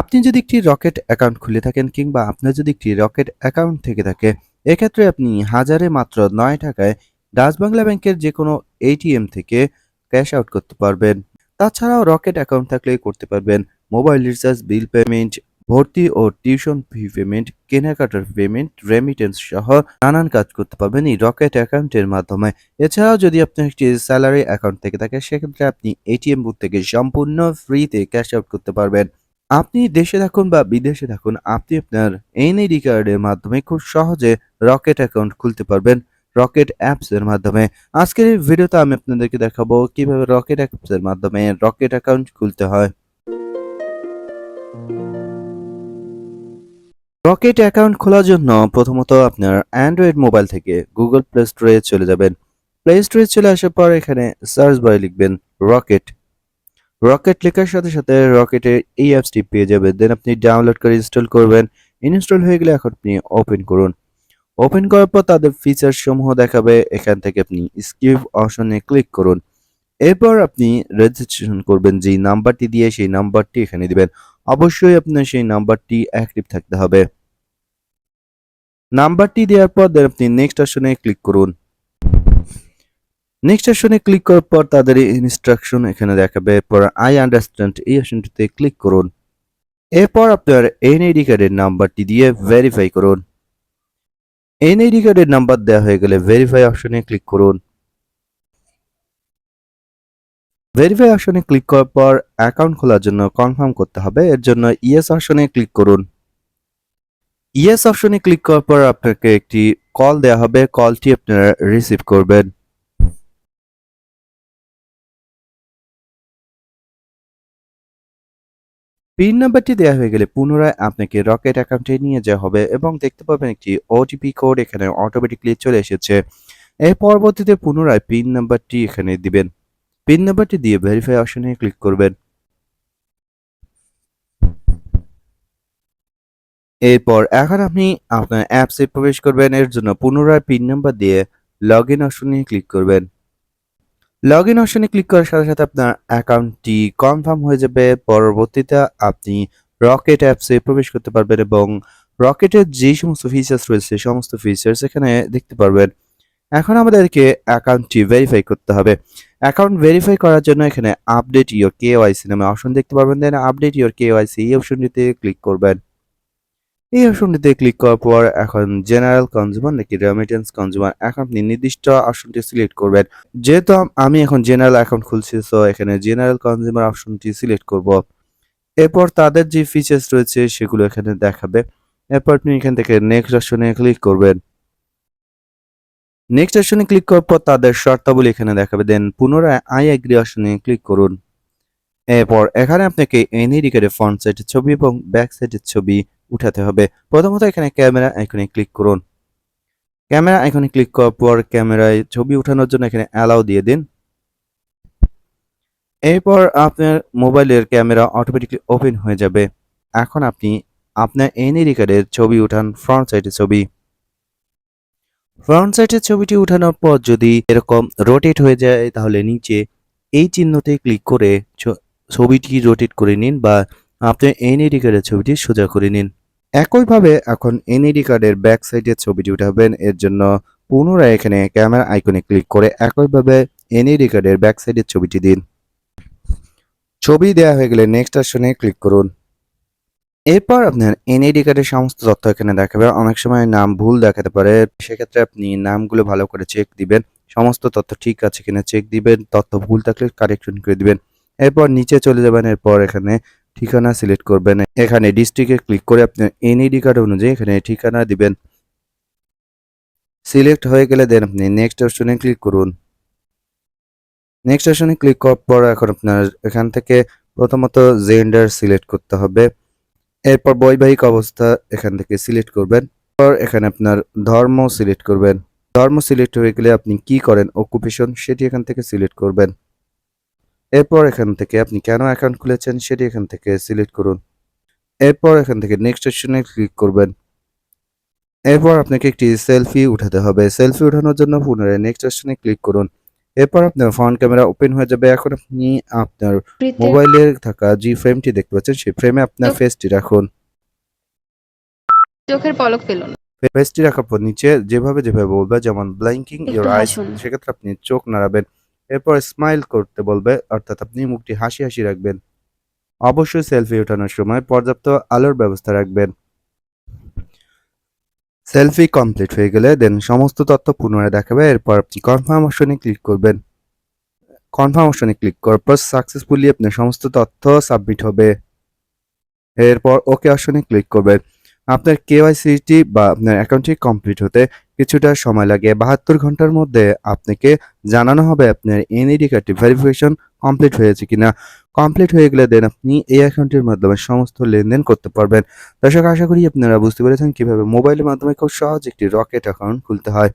আপনি যদি একটি রকেট অ্যাকাউন্ট খুলে থাকেন কিংবা আপনার যদি একটি রকেট অ্যাকাউন্ট থেকে থাকে, এক্ষেত্রে আপনি হাজারে মাত্র নয় টাকায় ডাচ বাংলা ব্যাংকের যে কোনো এটিএম থেকে ক্যাশ আউট করতে পারবেন। তাছাড়াও রকেট অ্যাকাউন্ট থাকলে করতে পারবেন। মোবাইল রিচার্জ, বিল পেমেন্ট, ভর্তি ও টিউশন ফি পেমেন্ট, কেনাকাটার পেমেন্ট রেমিটেন্স সহ নানান কাজ করতে পারবেন এই রকেট অ্যাকাউন্টের মাধ্যমে। এছাড়াও যদি আপনার একটি স্যালারি অ্যাকাউন্ট থেকে থাকে, সেক্ষেত্রে আপনি এটিএম বুথ থেকে সম্পূর্ণ ফ্রিতে ক্যাশ আউট করতে পারবেন। আপনি দেশে থাকুন বা বিদেশে থাকুন, আপনি আপনার এনআইডি কার্ডের মাধ্যমে খুব সহজে রকেট অ্যাকাউন্ট খুলতে পারবেন, রকেট অ্যাপস এর মাধ্যমে। আজকের এই ভিডিওতে আমি আপনাদেরকে দেখাবো কীভাবে রকেট অ্যাপস এর মাধ্যমে রকেট অ্যাকাউন্ট খুলতে হয়। রকেট অ্যাকাউন্ট খোলার জন্য প্রথমত আপনার অ্যান্ড্রয়েড মোবাইল থেকে গুগল প্লে স্টোরে চলে যাবেন। প্লে স্টোরে চলে আসার পর এখানে সার্চ বারে লিখবেন রকেট রকেট লেখার সাথে সাথে রকেটের এই অ্যাপসটি পেয়ে যাবেন। দেন আপনি ডাউনলোড করে ইনস্টল করবেন। ইনস্টল হয়ে গেলে এখন আপনি ওপেন করুন। ওপেন করার পর তাদের ফিচার সমূহ দেখাবে। এখান থেকে আপনি স্কিপ অপশনে ক্লিক করুন। এরপর আপনি রেজিস্ট্রেশন করবেন যেই নাম্বারটি দিয়ে সেই নাম্বারটি এখানে দিবেন। অবশ্যই আপনার সেই নাম্বারটি অ্যাক্টিভ থাকতে হবে। নাম্বারটি দেওয়ার পর দেন আপনি নেক্সট অপশনে ক্লিক করুন। নেক্সট অপশনে ক্লিক করার পর তাদের ইনস্ট্রাকশন এখানে দেখাবে। এরপর আই আন্ডারস্ট্যান্ড এই অপশনটিতে ক্লিক করুন। এরপর আপনার এনআইডি কার্ডের নাম্বারটি দিয়ে ভেরিফাই করুন। এনআইডি কার্ডের নাম্বার দেওয়া হয়ে গেলে ভেরিফাই অপশনে ক্লিক করুন। ভেরিফাই অপশনে ক্লিক করার পর অ্যাকাউন্ট খোলার জন্য কনফার্ম করতে হবে। এর জন্য ইয়েস অপশনে ক্লিক করুন। ইয়েস অপশনে ক্লিক করার পর আপনাকে একটি কল দেওয়া হবে। কলটি আপনারা রিসিভ করবেন। পিন নাম্বারটি দেওয়া হয়ে গেলে পুনরায় আপনাকে রকেট অ্যাকাউন্টে নিয়ে যাওয়া হবে এবং দেখতে পাবেন একটি ওটিপি কোড এখানে অটোমেটিকলি চলে এসেছে। এর পরবর্তীতে পুনরায় পিন নাম্বারটি এখানে দিবেন। পিন নাম্বারটি দিয়ে ভেরিফাই অপশনে ক্লিক করবেন। এরপর এখন আপনি আপনার অ্যাপসে প্রবেশ করবেন। এর জন্য পুনরায় পিন নাম্বার দিয়ে লগ ইন অপশনে ক্লিক করবেন। লগ ইন অপশনে ক্লিক করার সাথে সাথে আপনার অ্যাকাউন্টটি কনফার্ম হয়ে যাবে। পরবর্তীতে আপনি রকেট অ্যাপসে প্রবেশ করতে পারবেন এবং রকেটের যে সমস্ত ফিচার্স রয়েছে সমস্ত ফিচার্স এখানে দেখতে পারবেন। এখন আমাদেরকে অ্যাকাউন্টটি ভেরিফাই করতে হবে। অ্যাকাউন্ট ভেরিফাই করার জন্য এখানে আপডেট ইওর কেওয়াইসি নামে অপশন দেখতে পারবেন। দেন আপডেট ইওর কেওয়াইসি এই অপশনটিতে ক্লিক করবেন। এই অপশনটিতে ক্লিক করার পর এখন জেনারেল কনজিউমার নাকি রেমিটেন্স কনজিউমার এখন আপনি নির্দিষ্ট অপশনটি সিলেক্ট করবেন। যেহেতু আমি এখন জেনারেল অ্যাকাউন্ট খুলছি সো এখানে জেনারেল কনজিউমার অপশনটি সিলেক্ট করব। এরপর তাদের যে ফিচার্স রয়েছে সেগুলো এখানে দেখাবে। এরপর আপনি এখান থেকে নেক্সট অপশনে ক্লিক করবেন। নেক্সট অপশনে ক্লিক করার পর তাদের শর্তাবলী এখানে দেখাবে। দেন পুনরায় আই এগ্রি অপশনে ক্লিক করুন। এরপর এখানে আপনাকে এনআইডি কার্ডের ফ্রন্ট সাইডের ছবি এবং ব্যাক সাইডের ছবি উঠাতে হবে। প্রথমত এখানে ক্যামেরা আইকনে ক্লিক করুন। ক্যামেরা আইকনে ক্লিক করার পর ক্যামেরায় ছবি উঠানোর জন্য এখানে অ্যালাউ দিয়ে দিন। এরপর আপনার মোবাইলের ক্যামেরা অটোমেটিকলি ওপেন হয়ে যাবে। এখন আপনি আপনার এনআইডি কার্ডের ছবি উঠান ফ্রন্ট সাইডের ছবি। ফ্রন্ট সাইডের ছবিটি উঠানোর পর যদি এরকম রোটেট হয়ে যায় তাহলে নিচে এই চিহ্নতে ক্লিক করে ছবিটি রোটেট করে নিন বা আপনার এনআইডি কার্ডের ছবিটি সোজা করে নিন। একইভাবে এখন এনআইডি কার্ডের ব্যাক সাইডের ছবিটি উঠাবেন। এর জন্য পুনরায় এখানে ক্যামেরা আইকনে ক্লিক করে একইভাবে এনআইডি কার্ডের ব্যাক সাইডের ছবিটি দিন। ছবি দেওয়া হয়ে গেলে নেক্সট অপশনে ক্লিক করুন। এরপর আপনার এনআইডি কার্ডের সমস্ত তথ্য এখানে দেখাবে। অনেক সময় নাম ভুল দেখাতে পারে। সেক্ষেত্রে আপনি নামগুলো ভালো করে চেক দিবেন। সমস্ত তথ্য ঠিক আছে কিনা চেক দিবেন। তথ্য ভুল থাকলে কারেকশন করে দিবেন। এরপর নিচে চলে যাবেন, এরপর এখানে ঠিকানা সিলেক্ট করবেন। এখানে ডিস্ট্রিক্টে ক্লিক করে আপনার এনআইডি কার্ড অনুযায়ী এখানে ঠিকানা দিবেন। সিলেক্ট হয়ে গেলে দেন আপনি নেক্সট অপশনে ক্লিক করুন। নেক্সট অপশনে ক্লিক করার পর এখন আপনার এখান থেকে প্রথমত জেন্ডার সিলেক্ট করতে হবে। এরপর বৈবাহিক অবস্থা এখান থেকে সিলেক্ট করবেন। পর এখানে আপনার ধর্ম সিলেক্ট করবেন। ধর্ম সিলেক্ট হয়ে গেলে আপনি কি করেন? অকুপেশন সেটি এখান থেকে সিলেক্ট করবেন। এরপর এখান থেকে আপনি কেন অ্যাকাউন্ট খুলেছেন সেটি এখান থেকে সিলেক্ট করুন। এরপর এখান থেকে নেক্সট অপশনে ক্লিক করবেন। এরপর আপনাকে একটি সেলফি উঠাতে হবে। সেলফি উঠানোর জন্য পুনরায় নেক্সট অপশনে ক্লিক করুন। এরপর আপনার ফ্রন্ট ক্যামেরা ওপেন হয়ে যাবে। এখন আপনি আপনার মোবাইলে থাকা যে ফ্রেমটি দেখতে পাচ্ছেন সেই ফ্রেমে আপনার ফেসটি রাখুন। চোখের পলক ফেলুন। ফেসটি রাখার পর নিচে যেভাবে যেভাবে বলবে যেমন একটু ইওর আইস সেক্ষেত্রে আপনি চোখ নাড়াবেন। এরপর স্মাইল করতে বলবে, অর্থাৎ আপনি মুখটি হাসি হাসি রাখবেন। অবশ্যই সেলফি ওঠানোর সময় পর্যাপ্ত আলোর ব্যবস্থা রাখবেন। সেলফি কমপ্লিট হয়ে গেলে দেন সমস্ত তথ্য পুনরায় দেখাবে, এরপর আপনি কনফার্ম অপশনে ক্লিক করবেন। কনফার্ম অপশনে ক্লিক করার পর সাকসেসফুলি আপনার সমস্ত তথ্য সাবমিট হবে। এরপর ওকে অপশনে ক্লিক করবেন আপনার কেওয়াইসিটি বা আপনার অ্যাকাউন্টটি কমপ্লিট হতে কিছুটা সময় লাগে বাহাত্তর ঘণ্টার মধ্যে আপনাকে জানানো হবে আপনার এনআইডি কার্ডটি ভেরিফিকেশন কমপ্লিট হয়েছে কিনা। কমপ্লিট হয়ে গেলে দেন আপনি এই অ্যাকাউন্টের মাধ্যমে সমস্ত লেনদেন করতে পারবেন। দর্শক, আশা করি আপনারা বুঝতে পেরেছেন কীভাবে মোবাইলের মাধ্যমে খুব সহজ একটি রকেট অ্যাকাউন্ট খুলতে হয়।